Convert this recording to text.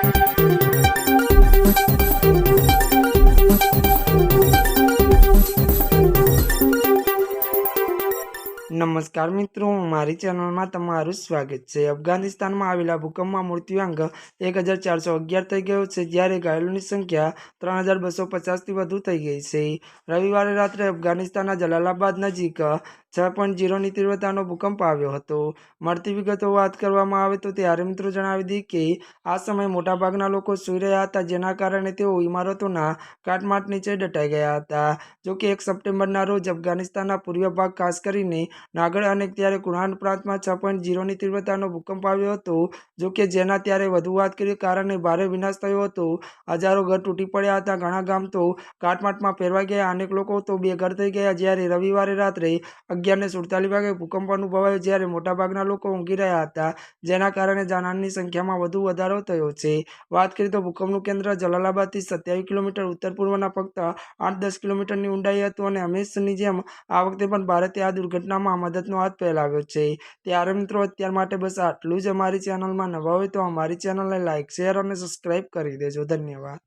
નમસ્કાર મિત્રો, મારી ચેનલમાં તમારું સ્વાગત છે. અફઘાનિસ્તાનમાં આવેલા ભૂકંપમાં મૃત્યુઆંક એક હજાર ચારસો અગિયાર થઈ ગયો છે, જ્યારે ઘાયલોની સંખ્યા ત્રણ હજાર બસો પચાસથી વધુ થઈ ગઈ છે. રવિવારે રાત્રે અફઘાનિસ્તાનના જલાલાબાદ નજીક છ પોઈન્ટ જીરોની તીવ્રતાનો ભૂકંપ આવ્યો હતો. મળતી વિગતો વાત કરવામાં આવે તો ત્યારે મિત્રો જણાવી દઈએ કે આ સમયે મોટાભાગના લોકો સૂઈ રહ્યા હતા, જેના કારણે તેઓ ઇમારતોના કાટમાટ નીચે દટાઈ ગયા હતા. જોકે એક સપ્ટેમ્બરના રોજ અફઘાનિસ્તાનના પૂર્વ ભાગ, ખાસ કરીને નાગર અને ત્યારે કુરાન પ્રાંતમાં છ પોઈન્ટ જીરોની તીવ્રતાનો ભૂકંપ આવ્યો હતો. જોકે જેના ત્યારે વધુ વાત કરી કારણે ભારે વિનાશ થયો હતો. હજારો ઘર તૂટી પડ્યા હતા, ઘણા ગામ તો કાટમાટમાં ફેરવાઈ ગયા, અનેક લોકો તો બેઘર થઈ ગયા. જ્યારે રવિવારે રાત્રે અગિયારને સુડતાલીસ વાગે ભૂકંપ અનુભવાયો જ્યારે મોટાભાગના લોકો ઊંઘી રહ્યા હતા, જેના કારણે જાનહાનની સંખ્યામાં વધુ વધારો થયો છે. વાત કરીએ તો ભૂકંપનું કેન્દ્ર જલાલાબાદથી સત્યાવીસ કિલોમીટર, ઉત્તર પૂર્વના ફક્ત આઠ દસ કિલોમીટરની ઊંડાઈ હતું અને હંમેશની જેમ આ વખતે પણ ભારતે આ દુર્ઘટનામાં મદદનો હાથ ફેલાવ્યો છે. ત્યારે મિત્રો, અત્યાર માટે બસ આટલું જ અમારી ચેનલમાં નવા હોય તો અમારી ચેનલને લાઇક શેર અને સબસ્ક્રાઈબ કરી દેજો. ધન્યવાદ.